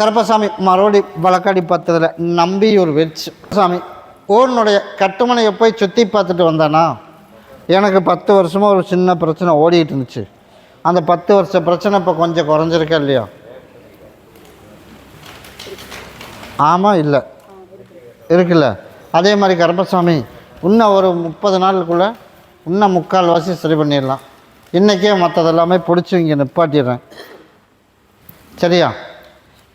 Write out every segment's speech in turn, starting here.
கருப்பசாமி மறுபடி வழக்காடி பார்த்ததில் நம்பியூர் வெச்சு. சாமி ஊர்னுடைய கட்டுமனையை போய் சுற்றி பார்த்துட்டு வந்தானா? எனக்கு பத்து வருஷமாக ஒரு சின்ன பிரச்சனை ஓடிக்கிட்டு இருந்துச்சு. அந்த பத்து வருஷ பிரச்சனை இப்போ கொஞ்சம் குறைஞ்சிருக்கா இல்லையா? ஆமாம் இல்லை. இருக்குல்ல. அதே மாதிரி கருப்பசாமி இன்னும் ஒரு முப்பது நாளுக்குள்ளே இன்னும் முக்கால் வாசி சரி பண்ணிடலாம். இன்றைக்கே மற்றதெல்லாமே பிடிச்சி இங்கே நிப்பாட்டிடுறேன். சரியா?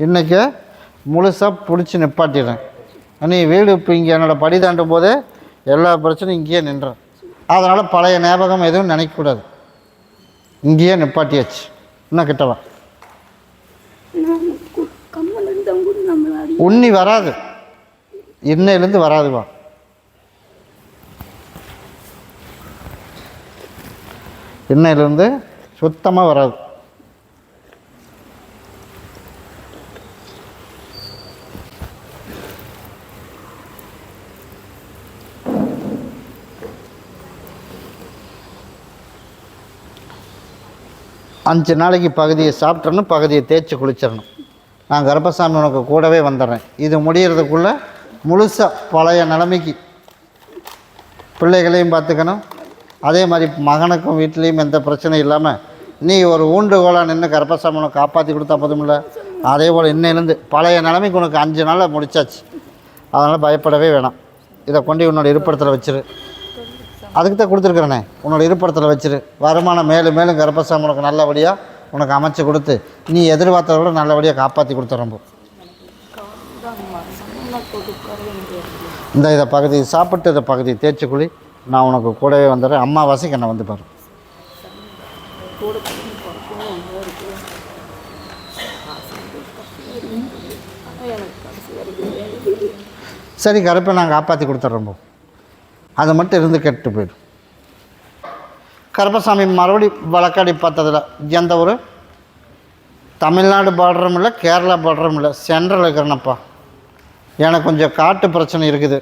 இன்றைக்கி முழுசாக பிடிச்சி நிப்பாட்டிடுறேன். நீ வீடு இப்போ இங்கே என்னோடய படி தாண்டும் போது எல்லா பிரச்சனையும் இங்கேயே நின்றேன் அதனால் பழைய ஞாபகம் எதுவும் நினைக்கக்கூடாது. இங்கேயே நிப்பாட்டியாச்சு. இன்னும் கிட்டவா உண்ணி உன்னி வராது இன்னையிலேருந்து வராதுவா இன்னையிலேருந்து சுத்தமாக வராது. அஞ்சு நாளைக்கு பகுதியை சாப்பிட்றணும் பகுதியை தேய்ச்சி குளிச்சிடணும். நான் கர்ப்பசாமி உனக்கு கூடவே வந்துடுறேன். இது முடிகிறதுக்குள்ளே முழுசாக பழைய நிலைமைக்கு பிள்ளைகளையும் பார்த்துக்கணும். அதே மாதிரி மகனுக்கும் வீட்லேயும் எந்த பிரச்சனையும் இல்லாமல் நீ ஒரு ஊண்டுகோலாக நின்று கர்ப்பசாமி உனக்கு காப்பாற்றி கொடுத்தா போதுமில்ல? அதே போல் இன்னையிலேருந்து பழைய நிலைமைக்கு உனக்கு அஞ்சு நாளில் முடிச்சாச்சு. அதனால் பயப்படவே வேணாம். இதை கொண்டு உன்னோட இருப்பிடத்தில் வச்சிரு. அதுக்கு தான் கொடுத்துருக்குறேனே. உன்னோட இருப்பிடத்தில் வச்சிரு. வருமானம் மேலும் மேலும் கர்ப்பசாமி உனக்கு நல்லபடியாக உனக்கு அமைச்சு கொடுத்து நீ எதிர்பார்த்தத விட நல்லபடியாக காப்பாற்றி கொடுத்துட்றோம் போ. இந்த இதை பகுதி சாப்பிட்டு இதை பகுதி தேய்ச்சி குழி நான் உனக்கு கூடவே வந்துடுறேன். அம்மாவாசைக்கு என்னை வந்து பாரு. சரி கருப்பை நான் காப்பாற்றி கொடுத்துட்றோம் போ. அது மட்டும் இருந்து கெட்டு போயிடும். கருப்பசாமி மறுபடி வழக்காடி பார்த்ததில் எந்த ஒரு தமிழ்நாடு பார்டரும் இல்லை கேரளா பார்டரும் இல்லை சென்ட்ரல் இருக்கிறனப்பா. எனக்கு கொஞ்சம் காட்டு பிரச்சனை இருக்குது.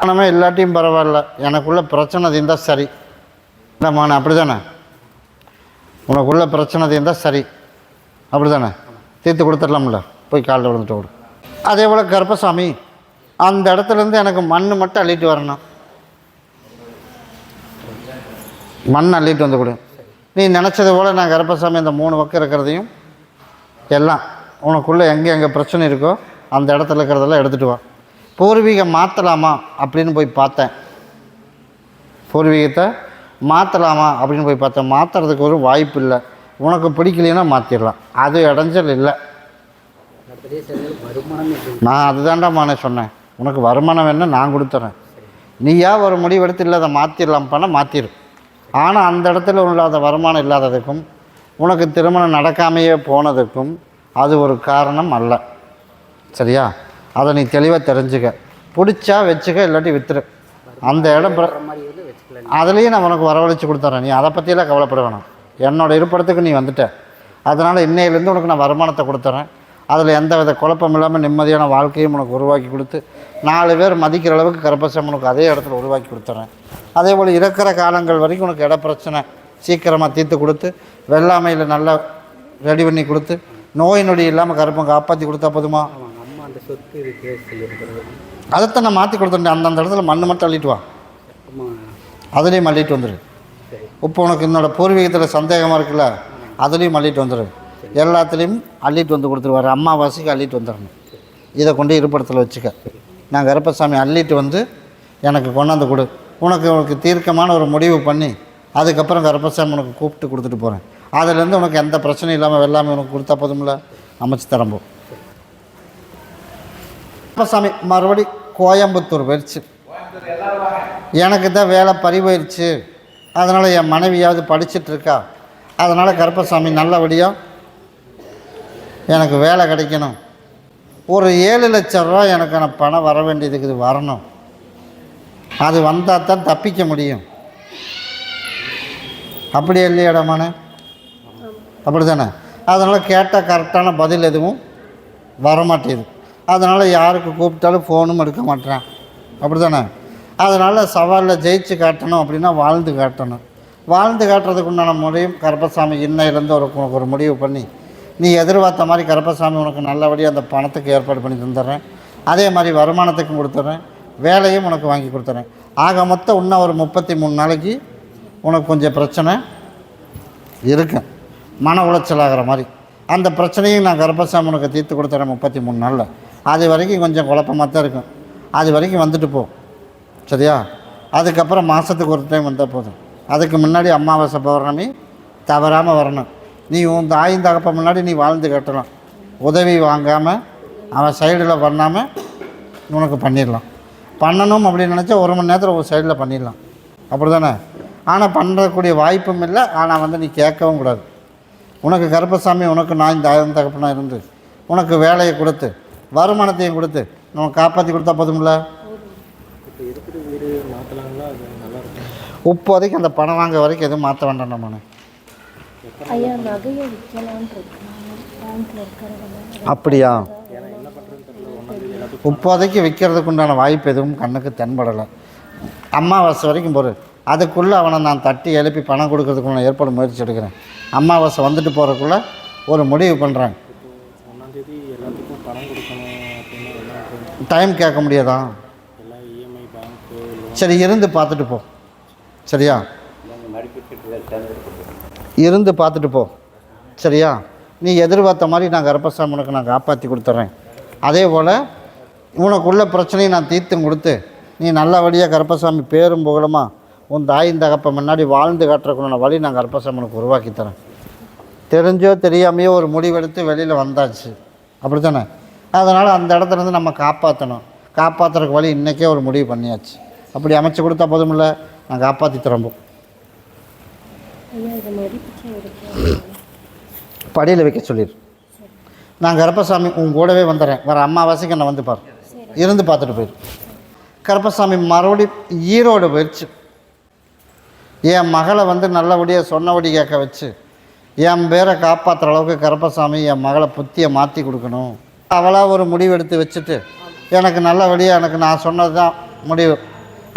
ஆனால் இல்லாட்டியும் பரவாயில்ல எனக்குள்ள பிரச்சனை இருந்தால் சரி. இல்லைம்மா அப்படி தானே உனக்குள்ள பிரச்சனை இருந்தால் சரி. அப்படி தானே தீர்த்து கொடுத்துடலாம்ல. போய் காலில் விழுந்துட்டு விடு அதே போல் கருப்பசாமி அந்த இடத்துலேருந்து எனக்கு மண் மட்டும் அள்ளிட்டு வரணும். மண் அள்ளிட்டு வந்து கொடு. நீ நினச்சது போல் நான் கருப்பசாமி அந்த மூணு பக்கம் இருக்கிறதையும் எல்லாம் உனக்குள்ளே எங்கே எங்கே பிரச்சனை இருக்கோ அந்த இடத்துல இருக்கிறதெல்லாம் எடுத்துகிட்டு வா. பூர்வீகம் மாற்றலாமா அப்படின்னு போய் பார்த்தேன். பூர்வீகத்தை மாற்றலாமா அப்படின்னு போய் பார்த்தேன். மாற்றுறதுக்கு ஒரு வாய்ப்பு இல்லை. உனக்கு பிடிக்கலைன்னா மாற்றிடலாம் அது இடைஞ்சல் இல்லை. நான் அதுதான்டா மானே சொன்னேன். உனக்கு வருமானம் வேணும் நான் கொடுத்துறேன். நீயா ஒரு முடிவெடுத்து இல்லாத அதை மாற்றிடலாம் பண்ண ஆனால் அந்த இடத்துல இல்லாத வருமானம் இல்லாததுக்கும் உனக்கு திருமணம் நடக்காமையே போனதுக்கும் அது ஒரு காரணம் அல்ல. சரியா? அதை நீ தெளிவாக தெரிஞ்சுக்க. பிடிச்சா வச்சுக்க இல்லாட்டி வித்துரு. அந்த இடம் அதுலேயும் நான் உனக்கு வரவழைச்சி கொடுத்துட்றேன் நீ அதை பற்றியெல்லாம் கவலைப்பட வேணாம். என்னோடய இருப்பிடத்துக்கு நீ வந்துட்ட. அதனால் இன்னையிலேருந்து உனக்கு நான் வருமானத்தை கொடுத்துறேன். அதில் எந்த வித குழப்பம் இல்லாமல் நிம்மதியான வாழ்க்கையும் உனக்கு உருவாக்கி கொடுத்து நாலு பேர் மதிக்கிற அளவுக்கு கருப்பசம் உனக்கு அதே இடத்துல உருவாக்கி கொடுத்துட்றேன் அதே போல் இருக்கிற காலங்கள் வரைக்கும் உனக்கு இட பிரச்சனை சீக்கிரமாக தீர்த்து கொடுத்து வெள்ளாமையில் நல்லா ரெடி பண்ணி கொடுத்து நோய் நொடி இல்லாமல் கருப்பம் காப்பாற்றி கொடுத்தா போதுமா? அதைத்தான் நான் மாற்றி கொடுத்துட்டேன். அந்தந்த இடத்துல மண் மட்டும் அள்ளிட்டு வா. அதுலேயும் அள்ளிட்டு வந்துடு இப்போ உனக்கு என்னோட பூர்வீகத்தில் சந்தேகமாக இருக்குல்ல? அதுலேயும் அள்ளிட்டு வந்துடு எல்லாத்துலேயும் அள்ளிட்டு வந்து கொடுத்துருவார். அம்மாவாசைக்கு அள்ளிட்டு வந்துடணும். இதை கொண்டு இருப்பிடத்தில் வச்சுக்க. நான் கருப்பசாமி அள்ளிட்டு வந்து எனக்கு கொண்டாந்து கொடு. உனக்கு உனக்கு தீர்க்கமான ஒரு முடிவு பண்ணி அதுக்கப்புறம் கருப்பசாமி உனக்கு கூப்பிட்டு கொடுத்துட்டு போகிறேன் அதுலேருந்து உனக்கு எந்த பிரச்சனையும் இல்லாமல் வெள்ளாமை உனக்கு கொடுத்தா போதும்ல? அமைச்சு தரம்போ கருப்பசாமி மறுபடி கோயம்புத்தூர் போயிடுச்சு. எனக்கு தான் வேலை பறி அதனால் என் மனைவியாவது படிச்சிட்டு இருக்கா. அதனால் கருப்பசாமி நல்லபடியாக எனக்கு வேலை கிடைக்கணும். ஒரு ஏழு லட்ச ரூபா எனக்கான பணம் வர வேண்டியதுக்கு வரணும். அது வந்தால் தான் தப்பிக்க முடியும். அப்படி இல்லையடமான அப்படி தானே அதனால் கேட்டால் கரெக்டான பதில் எதுவும் வரமாட்டேது அதனால் யாருக்கு கூப்பிட்டாலும் ஃபோனும் எடுக்க மாட்டேறான் அப்படி தானே அதனால் சவாலில் ஜெயிச்சு காட்டணும் அப்படின்னா வாழ்ந்து காட்டணும். வாழ்ந்து காட்டுறதுக்கு உண்டான முறையும் கருப்பசாமி இன்னையிலேருந்து ஒரு ஒரு முடிவு பண்ணி நீ எதிர்பார்த்த மாதிரி கருப்பசாமி உனக்கு நல்லபடியாக அந்த பணத்துக்கு ஏற்பாடு பண்ணி தந்துடுறேன். அதே மாதிரி வருமானத்துக்கும் கொடுத்துட்றேன். வேலையும் உனக்கு வாங்கி கொடுத்துறேன் ஆக மொத்தம் இன்னும் ஒரு முப்பத்தி மூணு நாளைக்கு உனக்கு கொஞ்சம் பிரச்சனை இருக்கும் மன உளைச்சல் ஆகிற மாதிரி. அந்த பிரச்சனையும் நான் கருப்பசாமி உனக்கு தீர்த்து கொடுத்துறேன் முப்பத்தி மூணு நாளில். அது வரைக்கும் கொஞ்சம் குழப்பமாக தான் இருக்கும். அது வரைக்கும் வந்துட்டு போ. சரியா? அதுக்கப்புறம் மாதத்துக்கு ஒரு டைம் வந்தால் போதும். அதுக்கு முன்னாடி அமாவாசை பௌர்ணமி தவறாமல் வரணும். நீ உன் தாயின் தகப்ப முன்னாடி நீ வாழ்ந்து கட்டலாம் உதவி வாங்காமல் அவன் சைடில் பண்ணாமல் உனக்கு பண்ணிடலாம். பண்ணணும் அப்படின்னு நினச்சா ஒரு மணி நேரத்தில் ஒரு சைடில் பண்ணிடலாம். அப்படி தானே ஆனால் பண்ணுறக்கூடிய வாய்ப்பும் இல்லை. ஆனால் வந்து நீ கேட்கவும் கூடாது. உனக்கு கருப்பசாமி உனக்கு நான் தாயம் தகப்பனாக இருந்து உனக்கு வேலையை கொடுத்து வருமானத்தையும் கொடுத்து நம்ம காப்பாற்றி கொடுத்தா போதும்ல? இப்போதைக்கு அந்த பணம் வாங்க வரைக்கும் எதுவும் மாற்ற வேண்டாம் நம்ம ஐயா நகையை விற்கலான் இருக்கேன் பேங்க்ல இருக்கிறவங்க. அப்படியா? இப்போதைக்கு விற்கிறதுக்கு உண்டான வாய்ப்பு எதுவும் கண்ணுக்கு தென்படலை. அமாவாசை வரைக்கும் போகிற அதுக்குள்ளே அவனை நான் தட்டி எழுப்பி பணம் கொடுக்கறதுக்குள்ள ஏற்பாடு முயற்சி எடுக்கிறேன். அமாவாசை வந்துட்டு போகிறதுக்குள்ளே ஒரு முடிவு பண்ணுறேன்? டைம் கேட்க முடியாதா? எல்லாம் இஎம்ஐ பேங்க்கு சரி இருந்து பார்த்துட்டு போ. சரியா? இருந்து பார்த்துட்டு போ. சரியா? நீ எதிர்பார்த்த மாதிரி நான் கரப்பசாமனுக்கு உனக்கு நான் காப்பாற்றி கொடுத்துட்றேன் அதே போல் உனக்குள்ள பிரச்சனையை நான் தீர்த்தும் கொடுத்து நீ நல்லபடியாக கரப்பசாமி பேரும் புகழுமா? உன் தாயின் தகப்ப முன்னாடி வாழ்ந்து காட்டுறக்குள்ள வழி நான் கரப்பசாமனுக்கு உனக்கு உருவாக்கி தரேன். தெரிஞ்சோ தெரியாமையோ ஒரு முடிவெடுத்து வெளியில் வந்தாச்சு. அப்படி தானே அதனால் அந்த இடத்துல இருந்து நம்ம காப்பாற்றணும் காப்பாற்றுறக்கு வழி இன்றைக்கே ஒரு முடிவு பண்ணியாச்சு. அப்படி அமைச்சு கொடுத்தா போதுமில்ல. நான் காப்பாற்றி திரும்பும் ஐயா இது மதிப்பிச்சா இருக்கு படியில் வைக்க சொல்லிடு நான் கருப்பசாமி உன் கூடவே வந்துடுறேன் வர அம்மாவாசைக்கு என்னை வந்து பாரு. இருந்து பார்த்துட்டு போயிரு. கருப்பசாமி மறுபடி ஈரோடு போயிடுச்சு என் மகளை வந்து நல்லபடியாக சொன்னபடி கேட்க வச்சு என் பேரை காப்பாற்றுற அளவுக்கு கருப்பசாமி என் மகளை புத்தியை மாற்றி கொடுக்கணும். அவளாக ஒரு முடிவு எடுத்து வச்சுட்டு எனக்கு நல்லபடியாக எனக்கு நான் சொன்னது தான் முடிவு.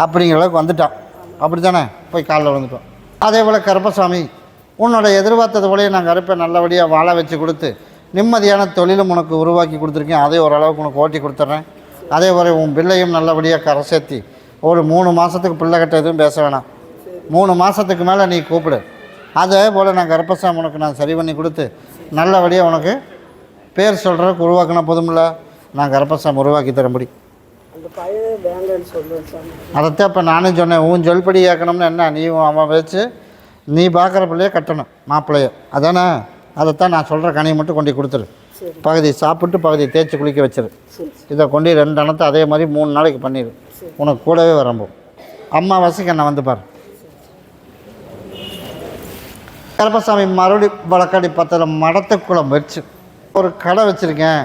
அப்படிங்கிற அளவுக்கு வந்துட்டான். அப்படி தானே போய் காலில் வந்துட்டோம் அதே போல் கருப்பசாமி உன்னோட எதிர்பார்த்தது போலயே நான் கருப்பை நல்லபடியாக வாழ வச்சு கொடுத்து நிம்மதியான தொழிலும் உனக்கு உருவாக்கி கொடுத்துருக்கேன். அதே ஓரளவுக்கு உனக்கு ஓட்டி கொடுத்துட்றேன் அதே போல் உன் பிள்ளையும் நல்லபடியாக கரை சேர்த்தி ஒரு மூணு மாதத்துக்கு பிள்ளை கட்ட எதுவும் பேச வேணாம். மூணு மாதத்துக்கு மேலே நீ கூப்பிடு. அதே போல் நான் கர்ப்பசாமி உனக்கு நான் சரி பண்ணி கொடுத்து நல்லபடியாக உனக்கு பேர் சொல்கிறதுக்கு உருவாக்கினா போதுமில்ல. நான் கருப்பசாமி உருவாக்கி தரம்படி அந்த பழைய வேங்கன்னு சொல்லுவேன் சாமி. அதைத்தான் இப்போ நானும் சொன்னேன் உன் சொல்படி கேட்கணும்னு என்ன? நீ அவன் வச்சு நீ பார்க்குற பிள்ளைய கட்டணும் மாப்பிள்ளைய. அதானே? அதைத்தான் நான் சொல்கிற கனியை மட்டும் கொண்டு கொடுத்துரு. பகுதி சாப்பிட்டு பகுதி தேய்ச்சி குளிக்க வச்சிரு. சரி இதை கொண்டு ரெண்டு அணத்தை அதே மாதிரி மூணு நாளைக்கு பண்ணிடு உனக்கு கூடவே வரம்போ அம்மாவாசைக்கு என்ன வந்து பாரு. கருப்பசாமி மறுபடி வழக்காடி பத்தில் மடத்துக்குளம் வச்சு ஒரு கடை வச்சுருக்கேன்.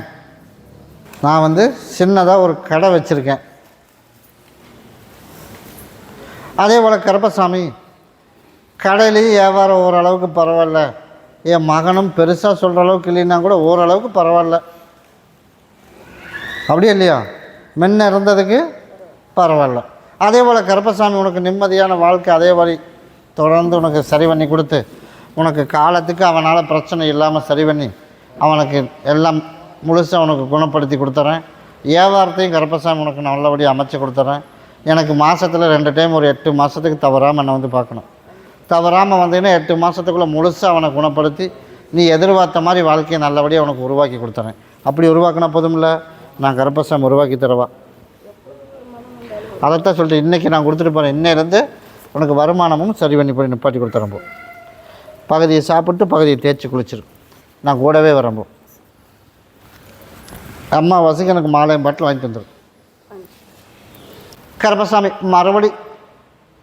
நான் வந்து சின்னதாக ஒரு கடை வச்சுருக்கேன். அதே போல் கருப்பசாமி கடையிலேயும் வியாபாரம் ஓரளவுக்கு பரவாயில்ல. என் மகனும் பெருசாக சொல்கிற அளவுக்கு இல்லைன்னா கூட ஓரளவுக்கு பரவாயில்ல. அப்படியே இல்லையா? முன்ன இருந்ததுக்கு பரவாயில்ல. அதே போல் கருப்பசாமி உனக்கு நிம்மதியான வாழ்க்கை அதே மாதிரி தொடர்ந்து உனக்கு சரி பண்ணி கொடுத்து உனக்கு காலத்துக்கு அவனால் பிரச்சனை இல்லாமல் சரி பண்ணி அவனுக்கு எல்லாம் முழுசாக உனக்கு குணப்படுத்தி கொடுத்துறேன். வியாபாரத்தையும் கருப்பசாமி உனக்கு நல்லபடியாக அமைச்சு கொடுத்துறேன். எனக்கு மாதத்தில் ரெண்டு டைம் ஒரு எட்டு மாதத்துக்கு தவறாமல் என்னை வந்து பார்க்கணும். தவறாமல் வந்தீங்கன்னா எட்டு மாதத்துக்குள்ளே முழுசாக அவனை குணப்படுத்தி நீ எதிர்பார்த்த மாதிரி வாழ்க்கையை நல்லபடியாக உனக்கு உருவாக்கி கொடுத்துறேன். அப்படி உருவாக்கினா போதுமில்ல நான் கருப்பசாமி உருவாக்கி தரவா? அதைத்தான் சொல்லிட்டு இன்றைக்கி நான் கொடுத்துட்டு போகிறேன் இன்னையிலேருந்து உனக்கு வருமானமும் சரி பண்ணி போய் நிப்பாட்டி கொடுத்துறேன் போ. பகுதியை சாப்பிட்டு பகுதியை தேய்ச்சி குளிச்சிரு. நான் கூடவே வரம்போ அம்மா அம்மாவாசைக்கு எனக்கு மாலையும் பாட்டில் வாங்கி தந்துடும் கருப்பசாமி மறுபடி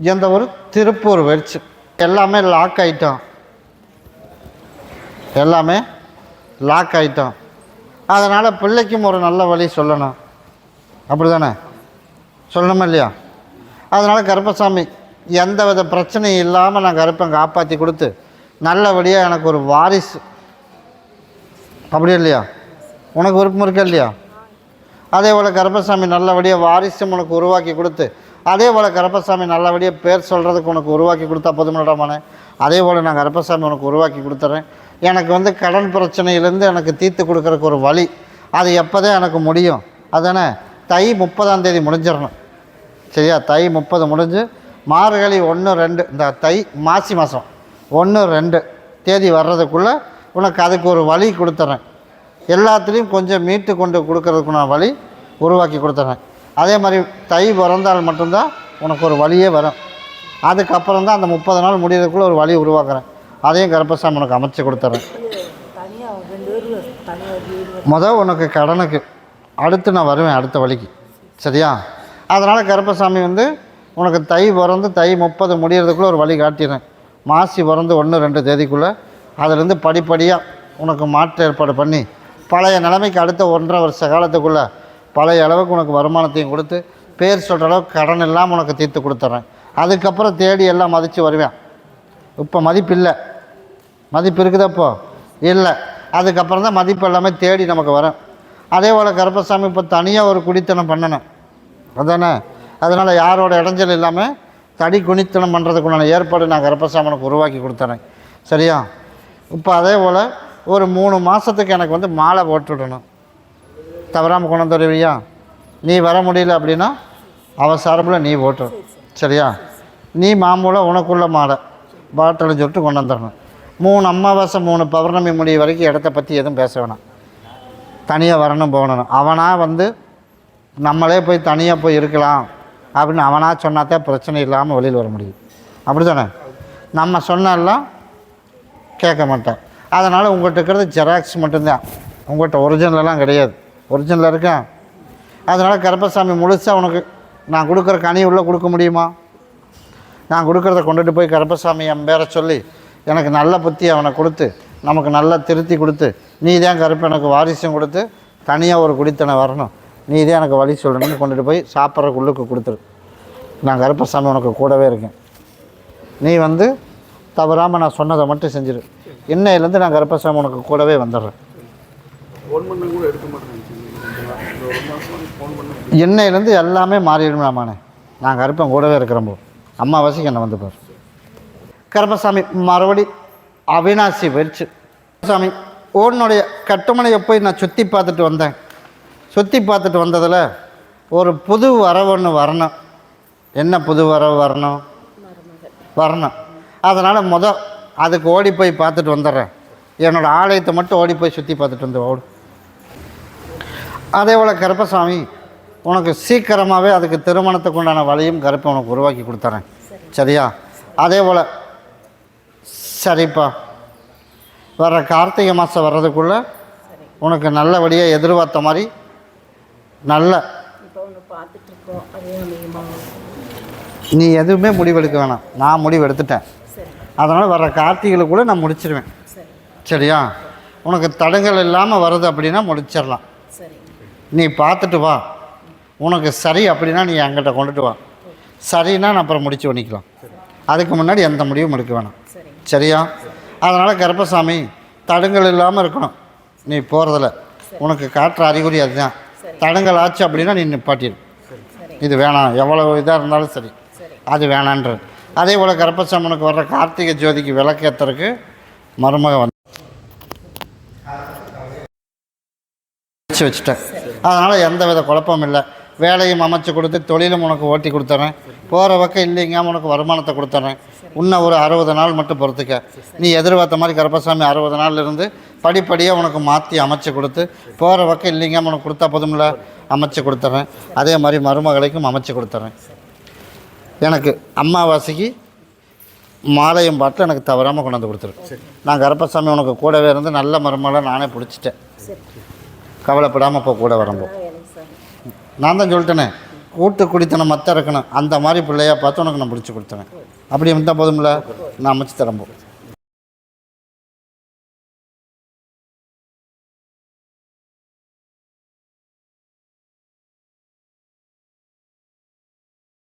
எந்த ஒரு திருப்பூர் வெடிச்சு எல்லாமே லாக் ஆகிட்டோம் எல்லாமே லாக் ஆகிட்டோம் அதனால் பிள்ளைக்கும் ஒரு நல்ல வழி சொல்லணும். அப்படி தானே சொல்லணுமா இல்லையா? அதனால் கருப்பசாமி எந்த வித பிரச்சனையும் இல்லாமல் நான் கருப்பை காப்பாற்றி கொடுத்து நல்லபடியாக எனக்கு ஒரு வாரிசு. அப்படியே இல்லையா? உனக்கு விருப்பம் இருக்கா இல்லையா? அதே போல் கருப்பசாமி நல்லபடியாக வாரிசும் உனக்கு உருவாக்கி கொடுத்து அதே போல் கருப்பசாமி நல்லபடியாக பேர் சொல்கிறதுக்கு உனக்கு உருவாக்கி கொடுத்தா போதுமடாமானே அதே போல் நான் கருப்பசாமி உனக்கு உருவாக்கி கொடுத்துட்றேன் எனக்கு வந்து கடன் பிரச்சனையிலேருந்து எனக்கு தீர்த்து கொடுக்குறக்கு ஒரு வழி. அது எப்போதான் எனக்கு முடியும்? அதானே? தை முப்பதாம் தேதி முடிஞ்சிடணும். சரியா? தை முப்பது முடிஞ்சு மார்கழி ஒன்று ரெண்டு இந்த தை மாசி மாதம் ஒன்று ரெண்டு தேதி வர்றதுக்குள்ளே உனக்கு அதுக்கு ஒரு வழி கொடுத்துட்றேன் எல்லாத்துலேயும் கொஞ்சம் மீட்டு கொண்டு கொடுக்கறதுக்கு நான் வழி உருவாக்கி கொடுத்துட்றேன் அதே மாதிரி தை பிறந்தால் மட்டும்தான் உனக்கு ஒரு வழியே வரும். அதுக்கப்புறம் தான் அந்த முப்பது நாள் முடியறதுக்குள்ளே ஒரு வழி உருவாக்குறேன். அதையும் கருப்பசாமி உனக்கு அமைச்சு கொடுத்துட்றேன் மொதல் முதல் உனக்கு கடனுக்கு அடுத்து நான் வருவேன் அடுத்த வழிக்கு. சரியா? அதனால் கருப்பசாமி வந்து உனக்கு தை பிறந்து தை முப்பது முடியறதுக்குள்ளே ஒரு வழி காட்டிடுறேன். மாசி பிறந்து ஒன்று ரெண்டு தேதிக்குள்ளே. அதுலேருந்து படிப்படியாக உனக்கு மாற்று ஏற்பாடு பண்ணி பழைய நிலைமைக்கு அடுத்த ஒன்றரை வருஷ காலத்துக்குள்ளே பழைய அளவுக்கு உனக்கு வருமானத்தையும் கொடுத்து பேர் சொல்கிற அளவுக்கு கடன் இல்லாமல் உனக்கு தீர்த்து கொடுத்துட்றேன் அதுக்கப்புறம் தேடி எல்லாம் மதித்து வருவேன். இப்போ மதிப்பு இல்லை. மதிப்பு இருக்குதப்போ இல்லை. அதுக்கப்புறம் தான் மதிப்பு எல்லாமே தேடி நமக்கு வரும். அதே போல் கருப்பசாமி இப்போ தனியாக ஒரு குடித்தனம் பண்ணணும். அதானே? அதனால் யாரோட இடைஞ்சல் இல்லாமல் தடி குனித்தனம் பண்ணுறதுக்குண்டான ஏற்பாடு நான் கருப்பசாமனுக்கு உருவாக்கி கொடுத்தேன் சரியா? இப்போ அதே போல் ஒரு மூணு மாதத்துக்கு எனக்கு வந்து மாலை போட்டுவிடணும். தவறாமல் கொண்டு வந்துடுவியா நீ வர முடியல அப்படின்னா அவ சார்பில் நீ போட்டு சரியா? நீ மாமூலம் உனக்குள்ள மாலை. பாட்டில் சொல்லிட்டு கொண்டு வந்துடணும். மூணு அமாவாசை மூணு பௌர்ணமி முடிய வரைக்கும் இடத்த பற்றி எதுவும் பேச வேணாம். தனியாக வரணும் போகணும். அவனாக வந்து நம்மளே போய் தனியாக போய் இருக்கலாம் அப்படின்னு அவனாக சொன்னாதான் பிரச்சனை இல்லாமல் வெளியில் வர முடியும். அப்படி தானே நம்ம சொன்னாலாம் கேட்க மாட்டேன். அதனால் உங்கள்கிட்ட இருக்கிறது ஜெராக்ஸ் மட்டும்தான். உங்கள்கிட்ட ஒரிஜினலெல்லாம் கிடையாது. ஒரிஜினல் இருக்கேன். அதனால் கருப்பசாமி முழுசாக உனக்கு நான் கொடுக்குற கனி உள்ளே கொடுக்க முடியுமா? நான் கொடுக்குறத கொண்டுட்டு போய் கருப்பசாமி என் பேரை சொல்லி எனக்கு நல்ல புத்தி அவனை கொடுத்து நமக்கு நல்லா திருத்தி கொடுத்து நீ தான் கருப்பு எனக்கு வாரிசும் கொடுத்து தனியாக ஒரு குடித்தனை வரணும். நீ தான் எனக்கு வழி சொல்லணும்னு கொண்டுட்டு போய் சாப்பிட்ற உள்ளுக்கு கொடுத்துரு. நான் கருப்பசாமி உனக்கு கூடவே இருக்கேன். நீ வந்து தவறாமல் நான் சொன்னதை மட்டும் செஞ்சிரு. இன்னையிலேருந்து நான் கருப்பசாமி உனக்கு கூடவே வந்துடுறேன். இன்னையிலேருந்து எல்லாமே மாறிடுமாமாண்ணே நான் கருப்பன் கூடவே இருக்கிறப்போ அம்மாவாசைக்கு என்னை வந்து பாரு. கருப்பசாமி மறுபடி அவினாசி போயிடுச்சு. சாமி உன்னுடைய கட்டுமனையை போய் நான் சுற்றி பார்த்துட்டு வந்தேன். சுற்றி பார்த்துட்டு வந்ததில் ஒரு புது வரவு ஒன்று வரணும். என்ன புது வரவு வரணும்? வரணும். அதனால் முத அதுக்கு ஓடி போய் பார்த்துட்டு வந்துடுறேன். என்னோடய ஆலயத்தை மட்டும் ஓடி போய் சுற்றி பார்த்துட்டு வந்து ஓடு. அதே போல் கருப்பசாமி உனக்கு சீக்கிரமாகவே அதுக்கு திருமணத்துக்கு உண்டான வழியும் கருப்பை உனக்கு உருவாக்கி கொடுத்துறேன். சரியா? அதே போல் சரிப்பா. வர கார்த்திகை மாதம் வர்றதுக்குள்ளே உனக்கு நல்லபடியாக எதிர்பார்த்த மாதிரி நல்ல நீ எதுவுமே முடிவெடுக்க வேணாம். நான் முடிவு எடுத்துட்டேன். அதனால் வர கார்த்திகைக்குள்ளே நான் முடிச்சிருவேன். சரி. சரியா? உனக்கு தடங்கள் இல்லாமல் வருது அப்படின்னா முடிச்சிடலாம். நீ பார்த்துட்டு வா. உனக்கு சரி அப்படின்னா நீ என்கிட்ட கொண்டுட்டு வா. சரின்னா நான் அப்புறம் முடிச்சு பண்ணிக்கலாம். அதுக்கு முன்னாடி எந்த முடிவும் எடுக்க வேணாம். சரி. சரியா? அதனால் கருப்பசாமி தடங்கள் இல்லாமல் இருக்கணும். நீ போகிறதில்ல உனக்கு காட்டுற அறிகுறி அதுதான். தடங்கள் ஆச்சு அப்படின்னா நீ நிப்பாட்டிடு. இது வேணாம். எவ்வளோ இதாக இருந்தாலும் சரி. அது வேணான்றது. அதே போல் கருப்பசாமி உனக்கு வர்ற கார்த்திகை ஜோதிக்கு விளக்கேற்றுறதுக்கு மருமக வந்து வச்சு வச்சுட்டேன். அதனால் எந்த வித குழப்பமும் இல்லை. வேலையும் அமைச்சு கொடுத்து தொழிலும் உனக்கு ஓட்டி கொடுத்துறேன். போகிற பக்கம் இல்லைங்க உனக்கு வருமானத்தை கொடுத்துறேன். இன்னும் ஒரு அறுபது நாள் மட்டும் பொறுத்துக்க. நீ எதிர்பார்த்த மாதிரி கருப்பசாமி அறுபது நாள் இருந்து படிப்படியாக உனக்கு மாற்றி அமைச்சு கொடுத்து போகிற பக்கம் இல்லைங்க உனக்கு கொடுத்தா போதும்ல? அமைச்சு கொடுத்துட்றேன் அதே மாதிரி மருமகளைக்கும் அமைச்சு கொடுத்துறேன். எனக்கு அம்மாவாசைக்கு மாலையும் பாட்டு எனக்கு தவறாமல் கொண்டாந்து கொடுத்துரு. நான் கருப்பசாமி உனக்கு கூடவே இருந்து நல்ல மருமகளை நானே பிடிச்சிட்டேன். கவலைப்படாமல் இப்போ கூட வரம்போ நான் தான் சொல்லிட்டேனே கூட்டு குடித்தனம் மத்த இருக்கணும். அந்த மாதிரி பிள்ளையா பார்த்து உனக்கு நான் பிடிச்சி கொடுத்தேன் அப்படி இருந்தால் போதும்ல? நான் அமைச்சு தரம்போ